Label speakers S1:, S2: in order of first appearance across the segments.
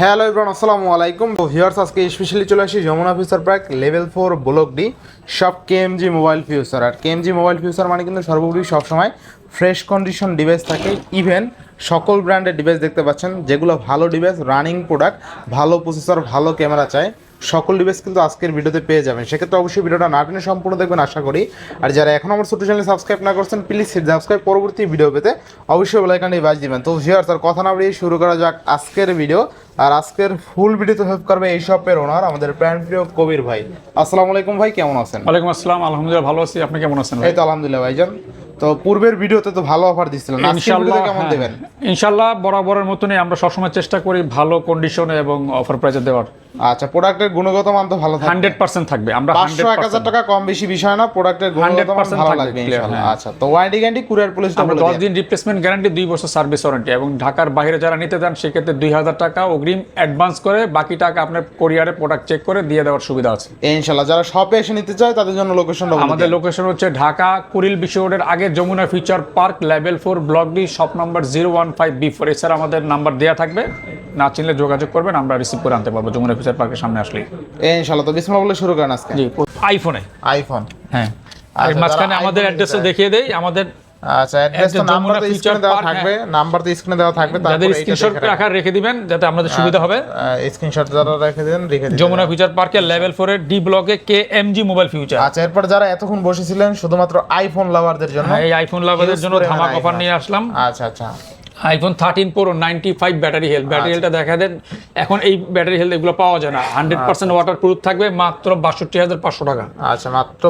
S1: Hello Ibran আসসালামু আলাইকুম তো হিয়ার্স আজকে স্পেশালি চলে আসি Jamuna future park level four block D সব কেএমজি মোবাইল ফিউচার আর কেএমজি মোবাইল ফিউচার মানে কিন্তু সর্বোপরি সবসময় ফ্রেশ কন্ডিশন ডিভাইস থাকে ইভেন সকল ব্র্যান্ডের ডিভাইস দেখতে পাচ্ছেন, যেগুলো ভালো ডিভাইস রানিং প্রোডাক্ট ভালো প্রসেসর ভালো ক্যামেরা চায় সকল ডিভাইস কিন্তু আজকের ভিডিওতে পেয়ে যাবেন। সেক্ষেত্রে অবশ্যই ভিডিওটা না টেনে সম্পূর্ণ দেখবেন আশা করি। আর যারা এখন আমার ছোট চ্যানেল সাবস্ক্রাইব না করছেন প্লিজ সাবস্ক্রাইব পরবর্তী ভিডিও পেতে অবশ্যই বেলাইকানটি বাজ দিবেন। তো ভিউয়ার্স আর কথা না বাড়িয়ে শুরু করা যাক আজকের ভিডিও আর আজকের ফুল ভিডিওতে হেল্প করবে এই শপের ওনার আমাদের প্রাণ প্রিয় কবির ভাই। আসসালামু আলাইকুম ভাই কেমন আছেন?
S2: ওয়ালাইকুম আসসালাম আলহামদুলিল্লাহ ভালো আছি। আপনি কেমন আছেন ভাই?
S1: এই তো আলহামদুলিল্লাহ ভাইজান। তো পূর্বের ভিডিওতে তো ভালো অফার দিচ্ছিলেন আজকের ভিডিওতে কেমন
S2: হ্যাঁ,
S1: দেবেন?
S2: ইনশাল্লাহ বরাবরের মতনই আমরা সবসময় চেষ্টা করি ভালো কন্ডিশনে এবং অফার প্রাইসে দেওয়ার।
S1: আচ্ছা প্রোডাক্টের গুণগত মান তো ভালো থাকবে।
S2: হান্ড্রেড পার্সেন্ট থাকবে আমরা
S1: টাকা কম বেশি বিষয় না প্রোডাক্টের গুণগত মান ভালো লাগবে ইনশাআল্লাহ
S2: হ্যাঁ।
S1: আচ্ছা তো ওয়ারেন্টি গ্যারান্টি কুরিয়ার পুলিশটা
S2: আমরা
S1: বলে
S2: দশ
S1: দিন
S2: দিন রিপ্লেসমেন্ট গ্যারান্টি বছর সার্ভিস ওয়ারেন্টি এবং ঢাকার বাইরে যারা নিতে চান সেক্ষেত্রে দুই হাজার টাকা অগ্রিম অ্যাডভান্স করে বাকি টাকা আপনার কোরিয়ারে প্রোডাক্ট চেক করে দিয়ে দেওয়ার সুবিধা আছে।
S1: ইনশাআল্লাহ যারা শপে এসে নিতে চায় তাদের জন্য লোকেশনটা বলে
S2: আমাদের লোকেশন হচ্ছে ঢাকা কুরিল বিশ্ব রোডের আগে Jamuna future park level four block D shop number zero one five B four এছাড়া আমাদের নাম্বার দেওয়া থাকবে না চিনলে যোগাযোগ করবেন আমরা রিসিভ করে আনতে পারব যমুনা ফিউচার পার্কের সামনে আসলে
S1: ইনশাআল্লাহ তো বিসমিল্লাহ বলে শুরু করেন আজকে।
S2: জি আইফোনে
S1: আইফোন
S2: হ্যাঁ।
S1: আচ্ছা,
S2: এর মাঝখানে আমাদের অ্যাড্রেসও দেখিয়ে দেই আমাদের
S1: আচ্ছা অ্যাড্রেস তো নাম্বার তো স্ক্রিনে দেওয়া থাকবে নাম্বার তো স্ক্রিনে দেওয়া থাকবে তারপরে
S2: স্ক্রিনশট রাখার রেখে দিবেন যাতে আমাদের সুবিধা হবে।
S1: স্ক্রিনশট যারা রেখে দেন রেখে দিন
S2: যমুনা ফিউচার পার্কের লেভেল ফোরের ডি ব্লকে K M G mobile future
S1: আচ্ছা এরপর যারা এতক্ষণ বসেছিলেন শুধুমাত্র আইফোন লাভারদের জন্য
S2: এই আইফোন লাভারদের জন্য ধামাক অফার নিয়ে আসলাম।
S1: আচ্ছা আচ্ছা।
S2: IPhone thirteen pro ninety five battery health battery হেলথটা দেখা দেন এখন এই ব্যাটারি হেলথ এগুলো পাওয়া যায় না। হান্ড্রেড পার্সেন্ট ওয়াটার প্রুফ থাকবে মাত্র বাষট্টি হাজার পাঁচশো টাকা।
S1: আচ্ছা মাত্র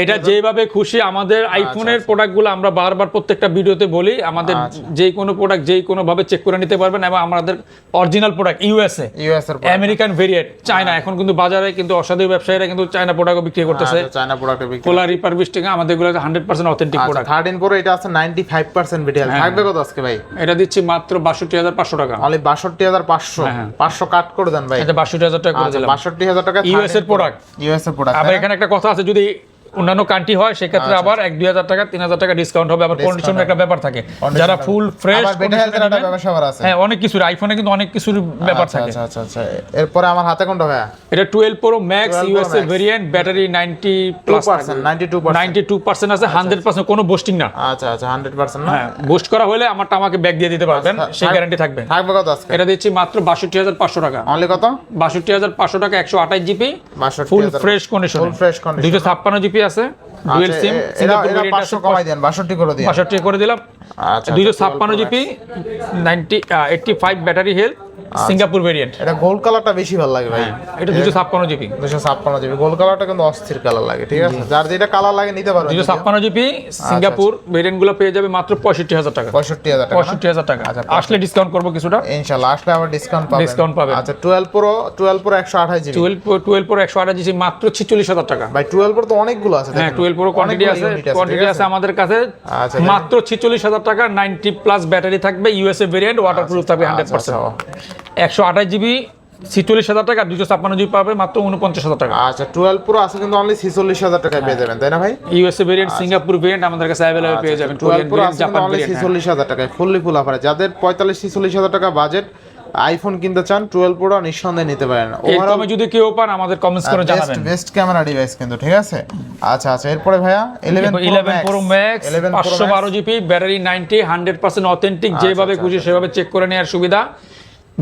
S2: এটা যেভাবে খুশি আমাদের আইফোনের প্রোডাক্টগুলো আমরা বারবার প্রত্যেকটা ভিডিওতে বলি আমাদের যে কোনো প্রোডাক্ট যে কোনো ভাবে চেক করে নিতে পারবেন এবং আমাদের অরিজিনাল প্রোডাক্ট ইউএসএ
S1: ইউএস এর
S2: আমেরিকান ভেরিয়েন্ট চায়না এখন কিন্তু বাজারে কিন্তু অসাধু ব্যবসায়ীরা কিন্তু চায়না প্রোডাক্ট বিক্রি করতেছে।
S1: চায়না প্রোডাক্ট বিক্রি
S2: কোলা রিপারবিশ থেকে আমাদেরগুলো হান্ড্রেড পার্সেন্ট অথেন্টিক
S1: আচ্ছা
S2: প্রোডাক্ট
S1: থার্টিন প্রো এটা আছে নাইনটি ফাইভ পার্সেন্ট
S2: হ্যাঁ।
S1: থাকবে কত আজকে ভাই?
S2: এটা দিচ্ছি মাত্র বাষট্টি হাজার পাঁচশো টাকা।
S1: মানে বাষট্টি হাজার পাঁচশো।
S2: হ্যাঁ।
S1: পাঁচশো কাট করে দেন ভাই।
S2: এটা বাষট্টি হাজার টাকা করে
S1: আচ্ছা
S2: দিলাম।
S1: বাষট্টি হাজার টাকা
S2: ইউএস এর প্রোডাক্ট
S1: ইউএস এর প্রোডাক্ট
S2: আবার এখানে একটা কথা আছে যদি অন্যান্য কান্ট্রি হয় সেক্ষেত্রে
S1: আচ্ছা।
S2: আবার এক দুই হাজার টাকা তিন হাজার টাকা ডিসকাউন্ট হবে। আবার কন্ডিশনের একটা ব্যাপার থাকে। যারা ফুল ফ্রেশ হ্যাঁ অনেক কিছুর আইফোনে কিন্তু অনেক কিছুর ব্যাপার
S1: আচ্ছা
S2: থাকে।
S1: আচ্ছা আচ্ছা আচ্ছা। এরপরে আমার হাতে কোনটা ভাইয়া?
S2: এটা twelve pro max USA variant battery ninety plus
S1: ninety two percent
S2: আছে হান্ড্রেড পার্সেন্ট কোনো বুস্টিং না।
S1: আচ্ছা আচ্ছা হান্ড্রেড পার্সেন্ট না?
S2: হ্যাঁ বুস্ট করা হলে আমারটা আমাকে ব্যাক দিয়ে দিতে পারবেন
S1: আচ্ছা,
S2: সেই গ্যারান্টি থাকবে।
S1: থাকবে কত আজকে?
S2: এটা দিচ্ছি মাত্র বাষট্টি হাজার পাঁচশো টাকা।
S1: অনলি কত?
S2: বাষট্টি হাজার পাঁচশো টাকা একশো আঠাশ GB full fresh condition
S1: full fresh condition
S2: দুইশো ছাপ্পান্ন জিবি আছে ডুয়েল
S1: আচ্ছা,
S2: সিম
S1: কমাই দেন বাষট্টি করে দিন।
S2: বাষট্টি করে দিলাম।
S1: আচ্ছা
S2: দুইশো
S1: আচ্ছা,
S2: ছাপ্পান্ন GB ninety eighty five battery health. Singapore variant
S1: এটা গোল্ড কালারটা বেশি ভালো লাগে ভাই।
S2: এটা দুশো ছাপ্পান্ন জিবি
S1: দুশো ছাপ্পান্ন জিবি গোল্ড কালারটা কিন্তু অস্থির কালার লাগে ঠিক আছে? যার যেটা কালার লাগে নিতে পারবেন
S2: দুশো ছাপ্পান্ন জিবি সিঙ্গাপুর ভেরিয়েন্টগুলো পেয়ে যাবে মাত্র পঁয়ষট্টি হাজার টাকা।
S1: পঁয়ষট্টি হাজার?
S2: পঁয়ষট্টি হাজার টাকা।
S1: আচ্ছা,
S2: আসলে ডিসকাউন্ট করব কিছুটা।
S1: ইনশাল্লাহ আসলে আবার ডিসকাউন্ট পাবেন।
S2: Discount পাবেন।
S1: আচ্ছা টুয়েলভ প্রো টুয়েলভ প্রো একশো আঠাশ জিবি।
S2: টুয়েলভ টুয়েলভ প্রো একশো আঠাশ জিবি মাত্র ছিচল্লিশ হাজার টাকা।
S1: ভাই টুয়েলভ প্রো তো অনেকগুলো আছে
S2: হ্যাঁ। টুয়েলভ প্রো কোয়ান্টিটি আছে। কোয়ান্টিটি আছে আমাদের কাছে।
S1: আচ্ছা,
S2: মাত্র ছিচল্লিশ হাজার টাকা নাইনটি প্লাস ব্যাটারি থাকবে ইউএসএ ভেরিয়েন্ট ওয়াটার প্রুফ থাকবে হান্ড্রেড
S1: আচ্ছা,
S2: পার্সেন্ট
S1: আচ্ছা।
S2: একশো আঠাশ জিবি ছিচল্লিশ হাজার টাকা দুশো ছাপ্পান্ন জিবি পাবে মাত্র উনপঞ্চাশ হাজার টাকা।
S1: আচ্ছা টুয়েলভ প্রো আছে কিন্তু অনলি ছিচল্লিশ হাজার টাকায় পেয়ে যাবেন তাই না ভাই?
S2: ইউএসএ ভেরিয়েন্ট সিঙ্গাপুর ভেরিয়েন্ট আমাদের কাছে অ্যাভেলেবল পেয়ে যাবেন
S1: টুয়েলভ প্রো আছে কিন্তু অনলি ছিচল্লিশ হাজার টাকায় ফুললি ফুল অফারে যাদের পঁয়তাল্লিশ ছিচল্লিশ হাজার টাকা বাজেট আইফোন কিনতে চান টুয়েলভ প্রো নিঃসন্দেহে নিতে পারেন।
S2: কমে যদি কেউ পান আমাদের কমেন্টস করে
S1: বেস্ট
S2: জানাবেন।
S1: বেস্ট বেস্ট ক্যামেরা ডিভাইস কিন্তু ঠিক আছে? আচ্ছা আচ্ছা এরপরে ভাইয়া eleven
S2: eleven pro max
S1: eleven
S2: পাঁচশো বারো GB battery ninety hundred percent authentic যেভাবে
S1: আচ্ছা,
S2: খুশি সেভাবে চেক করে নেওয়ার সুবিধা।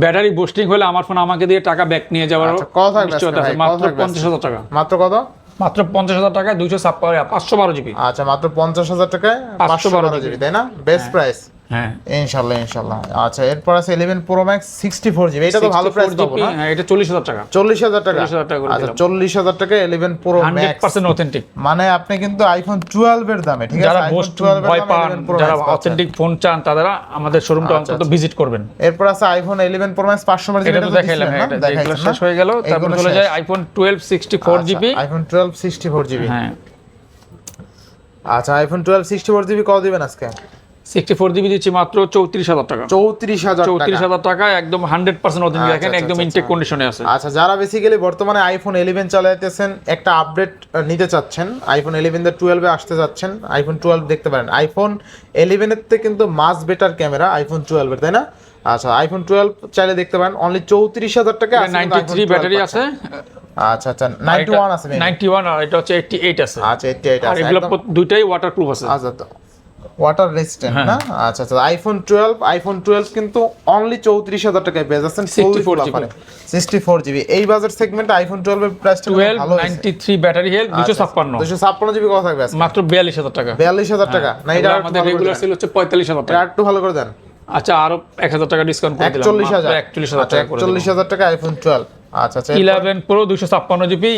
S2: ব্যাটারি বুস্টিং হলে আমার ফোন আমাকে দিয়ে টাকা ব্যাক নিয়ে যাওয়ার
S1: কথা কত
S2: নিশ্চয়তা আছে। মাত্র পঞ্চাশ হাজার টাকা।
S1: মাত্র কত?
S2: মাত্র পঞ্চাশ হাজার টাকায় দুইশো ছাপ্পান্ন পাঁচশো বারো জিবি।
S1: আচ্ছা মাত্র পঞ্চাশ হাজার টাকায় পাঁচশো বারো জিবি। তাই না? বেস্ট প্রাইস
S2: হ্যাঁ।
S1: ইনশাল্লাহ ইনশাল্লাহ। আচ্ছা এরপর আছে eleven pro max sixty four GB এটা তো ভালো প্রাইস পাবো না?
S2: হ্যাঁ এটা চল্লিশ হাজার টাকা।
S1: চল্লিশ হাজার টাকা?
S2: 40,000 টাকা
S1: আচ্ছা
S2: দিলাম।
S1: চল্লিশ হাজার টাকা eleven pro
S2: hundred
S1: max
S2: percent authentic
S1: মানে আপনি কিন্তু আইফোন টুয়েলভ এর দামে ঠিক আছে?
S2: যারা মোস্ট
S1: 12
S2: ভয় পান যারা অথেন্টিক ফোন চান তারা আমাদের শোরুমটা
S1: আচ্ছা,
S2: অন্তত ভিজিট করবেন।
S1: এরপর আছে আইফোন ইলেভেন প্রো ম্যাক্স পাঁচশো বারো
S2: এটা তো দেখাইলাম হ্যাঁ এটা যেগুলো শেষ হয়ে গেল তারপর চলে যায় iPhone twelve sixty four GB
S1: iPhone twelve sixty four GB
S2: হ্যাঁ।
S1: আচ্ছা iPhone twelve sixty four GB কত দিবেন আজকে?
S2: সিক্সটি ফোর জিবি দিচ্ছি মাত্র চৌত্রিশ হাজার টাকা।
S1: চৌত্রিশ হাজার
S2: চৌত্রিশ হাজার টাকা একদম হান্ড্রেড পার্সেন্ট অথেন্টিক
S1: আচ্ছা,
S2: দেখেন
S1: আচ্ছা,
S2: একদম
S1: আচ্ছা,
S2: ইনটেক
S1: আচ্ছা।
S2: কন্ডিশনে আছে।
S1: আচ্ছা যারা বেসিক্যালি বর্তমানে আইফোন ইলেভেন চালাইতেছেন একটা আপডেট নিতে চাচ্ছেন। আইফোন ইলেভেন দিয়ে টুয়েলভে আসতে যাচ্ছেন আইফোন টুয়েলভ দেখতে পারেন। আইফোন ইলেভেনের থেকে কিন্তু মাস বেটার ক্যামেরা আইফোন টুয়েলভের তাই না? আচ্ছা আইফোন টুয়েলভ চাইলে দেখতে পারেন। অনলি চৌত্রিশ হাজার টাকা আছে
S2: নাইনটি থ্রি ব্যাটারি আছে।
S1: আচ্ছা আচ্ছা নাইনটি ওয়ান আছে
S2: নাইনটি ওয়ান আর এটা হচ্ছে এইটটি এইট আছে।
S1: আচ্ছা এইটটি এইট
S2: আর
S1: আছে
S2: এগুলো দুইটাই ওয়াটার প্রুফ আছে।
S1: আচ্ছা ওয়াটার রেজিস্ট্যান্ট
S2: হ্যাঁ।
S1: না? আচ্ছা আচ্ছা আইফোন টুয়েলভ আইফোন টুয়েলভ কিন্তু অনলি চৌত্রিশ হাজার টাকায় পেয়ে যাচ্ছেন
S2: 64 GB
S1: সিক্সটি ফোর জিবি এই বাজার সেগমেন্টে আইফোন টুয়েলভের প্রাইসটা
S2: টুয়েলভ
S1: ভালো
S2: নাইনটি থ্রি ব্যাটারি হেলথ দুশো ছাপ্পান্ন।
S1: দুশো ছাপ্পান্ন জিবি কথা থাকবে
S2: মাত্র বিয়াল্লিশ হাজার টাকা।
S1: বিয়াল্লিশ হাজার টাকা। না এটা
S2: আমাদের রেগুলার। সেল হচ্ছে পঁয়তাল্লিশ হাজার টাকা।
S1: একটু ভালো করে দেন।
S2: আচ্ছা আরও এক হাজার টাকা ডিসকাউন্ট করে দিলাম।
S1: একচল্লিশ হাজার।
S2: একচল্লিশ হাজার
S1: আচ্ছা
S2: টাকা
S1: একচল্লিশ হাজার টাকা আইফোন টুয়েলভ আচ্ছা আচ্ছা
S2: প্রো দুশো ছাপ্পান্ন GB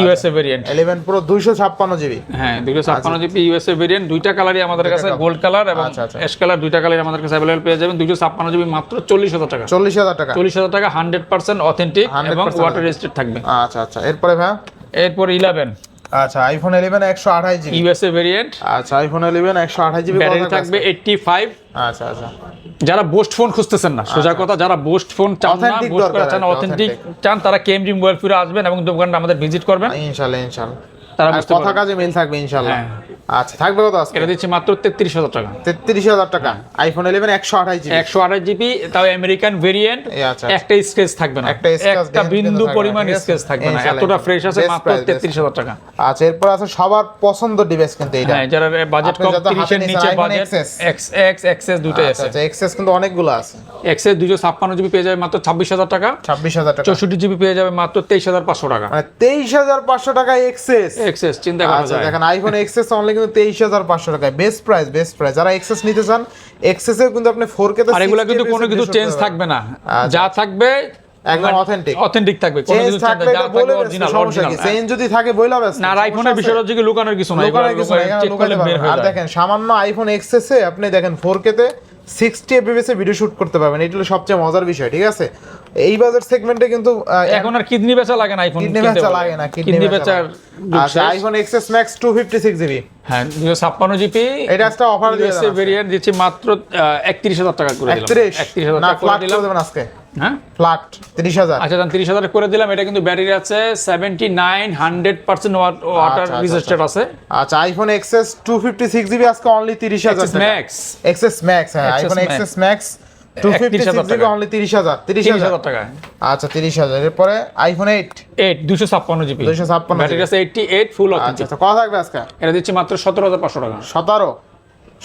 S2: USA variant
S1: eleven pro দুইশো ছাপ্পান্ন জিবি।
S2: হ্যাঁ দুশো ছাপ্পান্ন জিবি ইউএসএ ভেরিয়েন্ট দুইটা কালারই আমাদের কাছে গোল্ড কালার এবং
S1: আচ্ছা, আচ্ছা।
S2: অ্যাশ কালার দুইটা কালার আমাদের কাছে অ্যাভেলেবল পেয়ে যাবেন। দুশো ছাপ্পান্ন জিবি মাত্র চল্লিশ হাজার টাকা।
S1: চল্লিশ হাজার টাকা।
S2: চল্লিশ হাজার টাকা হান্ড্রেড পার্সেন্ট অথেন্টিক এবং ওয়াটার রেজিস্টেড থাকবে।
S1: আচ্ছা আচ্ছা এরপরে ভাই
S2: এরপর ইলেভেন
S1: আচ্ছা আইফোন ইলেভেন একশো আঠাশ জিবি।
S2: ইউএসএ ভেরিয়েন্ট
S1: আচ্ছা আইফোন ইলেভেন একশো আঠাশ জিবি
S2: ব্যাটারি থাকবে এইটটি ফাইভ
S1: আচ্ছা আচ্ছা।
S2: যারা বোস্ট ফোন খুঁজতেছেন না সোজা কথা যারা বোস্ট ফোন চান না বোস্ট করা চান অথেন্টিক চান তারা কেএমজি মোবাইল ফিরে আসবেন এবং দোকানটা আমাদের ভিজিট করবেন।
S1: ইনশাল্লাহ ইনশাল্লাহ।
S2: তারা
S1: কথা কাজে মিল থাকবে ইনশাল্লাহ।
S2: হ্যাঁ।
S1: আচ্ছা থাকবে কত আজকে?
S2: এটা দিচ্ছি মাত্র তেত্রিশ হাজার টাকা।
S1: তেত্রিশ হাজার টাকা। আইফোন ইলেভেন একশো আঠাশ জিবি
S2: একশো আঠাশ জিবি তাও আমেরিকান ভেরিয়েন্ট
S1: আচ্ছা,
S2: একটা স্কেচ থাকবে না।
S1: একটা
S2: একটা বিন্দু পরিমাণ? স্কেচ থাকবে না। এতটা ফ্রেশ আছে মাত্র তেত্রিশ হাজার টাকা।
S1: আচ্ছা এরপর আছে সবার পছন্দ ডিভাইস কিন্তু এটা
S2: হ্যাঁ যারা বাজেট কম তিরিশের নিচে বাজেট এক্স এক্স এক্সএস দুটোই
S1: আচ্ছা
S2: আছে
S1: আচ্ছা এক্সেস কিন্তু অনেকগুলো আছে।
S2: এক্সএস দুশো ছাপ্পান্ন জিবি পেয়ে যাবে মাত্র ছাব্বিশ হাজার টাকা।
S1: ছাব্বিশ হাজার টাকা।
S2: চৌষট্টি জিবি পেয়ে যাবে মাত্র তেইশ হাজার পাঁচশো টাকা।
S1: মানে তেইশ হাজার পাঁচশো টাকা এক্সেস
S2: এক্সএস চিন্তা করা
S1: আচ্ছা
S2: যায়।
S1: দেখেন আইফোন অনলি কিন্তু তেইশ হাজার পাঁচশো টাকায়। বেস্ট প্রাইস বেস্ট প্রাইস যারা নিতে চান কিন্তু আপনি ফোর কে
S2: আর এগুলো কিন্তু কোনো কিছু চেঞ্জ থাকবে না।
S1: আচ্ছা।
S2: যা থাকবে
S1: একদম authentic।
S2: অথেন্টিক থাকবে। কোনো কিছু না, থাকবে
S1: বলে
S2: অরিজিনাল অরিজিনাল
S1: চেঞ্জ যদি থাকে বইলা ব্যস্ত
S2: না আইফোনের বিষয় হচ্ছে কি লুকানোর কিছু নাই।
S1: লোকাল কিছু না এখানে
S2: চেক করলে
S1: লুকাইতে
S2: বের
S1: পারবেন। না।
S2: হয়ে
S1: আর দেখেন সামান্য আইফোন এক্সেস এ আপনি দেখেন ফোর কে তে সিক্সটি এফপিএস এ ভিডিও শুট করতে পারবেন। এটা হলো সবচেয়ে মজার বিষয় ঠিক আছে? এই বাজার সেগমেন্টে কিন্তু
S2: এখন আর কিডনি বেচা লাগে না আইফোন
S1: কিডনি বেচা লাগে না
S2: কিডনি বেচার
S1: আচ্ছা। IPhone XS max two fifty six GB
S2: হ্যাঁ দুশো ছাপ্পান্ন জিবি
S1: এটা একটা অফার দিয়েছে
S2: ভেরিয়েন্ট দিচ্ছি মাত্র একত্রিশ হাজার টাকা করে দিলাম।
S1: একত্রিশ।
S2: একত্রিশ হাজার
S1: না
S2: টাকা করে দিলাম।
S1: আজকে।
S2: হ্যাঁ?
S1: ফ্ল্যাট তিরিশ হাজার।
S2: আচ্ছা তিরিশ হাজার করে দিলাম। এটা কিন্তু ব্যাটারি আছে seventy nine hundred percent water
S1: আচ্ছা,
S2: রেজিস্টার আছে।
S1: আচ্ছা iPhone XS two fifty six GB আজকে অনলি তিরিশ হাজার
S2: ম্যাক্স
S1: এক্সএস ম্যাক্স হ্যাঁ iPhone XS max two fifty six GB
S2: টাকা।
S1: অনলি তিরিশ হাজার তিরিশ হাজার।
S2: হাজার টাকা
S1: আচ্ছা তিরিশ হাজার। এরপরে আইফোন এইট
S2: এইট দুশো ছাপ্পান্ন জিবি
S1: 256
S2: ব্যাটারি আছে এইটটি এইট ফুল
S1: আচ্ছা আচ্ছা কত থাকবে আজকে।
S2: এটা দিচ্ছি মাত্র সতেরো হাজার পাঁচশো টাকা।
S1: সতেরো।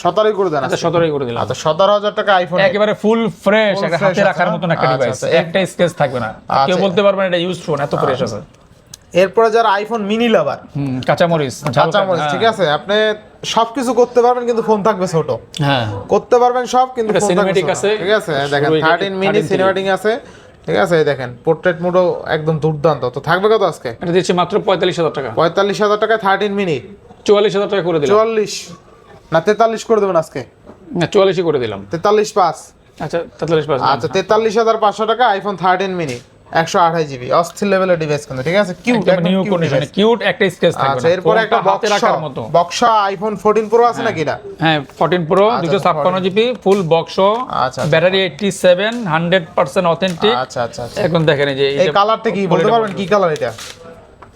S1: সতেরোই করে দেন
S2: আচ্ছা সতেরোই করে দিলাম।
S1: আচ্ছা সতেরো হাজার টাকা আইফোন
S2: একেবারে ফুল ফ্রেশ একটা হাতে রাখার মতন একটা
S1: আচ্ছা,
S2: ডিভাইস
S1: আচ্ছা,
S2: একটা স্কেচ থাকবে না। কেউ
S1: আচ্ছা।
S2: বলতে এটা ইউজ ফোন এত ফ্রেশ আছে।
S1: এরপরে যারা আইফোন মিনি লাভার
S2: হুম কাঁচামরিচ
S1: কাঁচামরিচ ঠিক আছে? আপনি সবকিছু করতে পারবেন কিন্তু ফোন থাকবে ছোট।
S2: হ্যাঁ।
S1: করতে পারবেন সব কিন্তু ফোন থাকবে
S2: আছে।
S1: ঠিক আছে? দেখেন
S2: শুরুই
S1: থার্টিন মিনি
S2: 13
S1: সিনেমাটিং আছে। ঠিক আছে? দেখেন পোর্ট্রেট মোডও একদম দুর্দান্ত। তো থাকবে কত আজকে?
S2: এটা দিচ্ছি মাত্র পঁয়তাল্লিশ হাজার টাকা।
S1: পঁয়তাল্লিশ হাজার টাকায় থার্টিন মিনি
S2: চুয়াল্লিশ হাজার টাকা করে দিলাম।
S1: চুয়াল্লিশ। না তেতাল্লিশ করে দেবেন আজকে।
S2: না চুয়াল্লিশই করে দিলাম।
S1: তেতাল্লিশ পাঁচ।
S2: আচ্ছা তেতাল্লিশ পার্সেন্ট
S1: আচ্ছা তেতাল্লিশ হাজার পাঁচশো টাকা আইফোন থার্টিন মিনি একশো আঠাশ জিবি অস্থির লেভেলের ডিভাইস কিন্তু ঠিক আছে? কিউট
S2: নিউ কন্ডিশনে কিউট একটা স্কেচ থাকবে
S1: আচ্ছা
S2: না
S1: এরপরে একটা বক্সা
S2: রাখার মতো।
S1: বক্সা আইফোন ফোরটিন প্রো আছে নাকি এটা
S2: হ্যাঁ ফোরটিন প্রো দুশো ছাপ্পান্ন জিবি ফুল বক্স
S1: আচ্ছা।
S2: Battery eighty seven hundred percent authentic
S1: আচ্ছা আচ্ছা আচ্ছা।
S2: এখন দেখেন এই যে
S1: এই কালারটা কি বলতে পারবেন কি কালার এটা?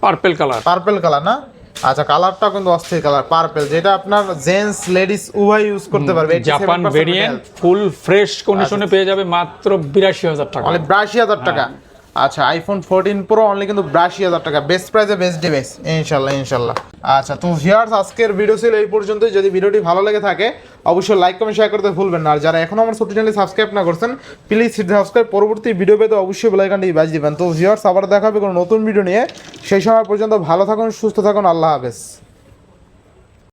S2: পার্পেল কালার
S1: পার্পল কালার না? আচ্ছা কালারটা কিন্তু অস্থির কালার পার্পল যেটা আপনার জেন্টস লেডিস উভয় ইউজ করতে পারবে
S2: জাপান ভেরিয়েন্ট ফুল ফ্রেশ কন্ডিশনে পেয়ে যাবে মাত্র বিরাশি হাজার টাকা।
S1: মানে বিরাশি হাজার টাকা। আচ্ছা আইফোন ফোরটিন প্রো অনলি কিন্তু বিরাশি হাজার টাকা। বেস্ট প্রাইসে বেস্ট ডিভাইস ইনশাল্লাহ ইনশাল্লাহ। আচ্ছা তো ভিউয়ার্স আজকের ভিডিও ছিল এই পর্যন্তই। যদি ভিডিওটি ভালো লেগে থাকে, অবশ্যই লাইক কমেন্ট শেয়ার করতে ভুলবেন না। আর যারা এখনও আমার ছোট চ্যানেল সাবস্ক্রাইব না করছেন প্লিজ সাবস্ক্রাইব পরবর্তী ভিডিও পেতে অবশ্যই বেলাইকানটি বাজ দিবেন। তো ভিউয়ার্স আবার দেখা হবে কোনো নতুন ভিডিও নিয়ে। সেই সময় পর্যন্ত ভালো থাকুন, সুস্থ থাকুন। আল্লাহ হাফেজ।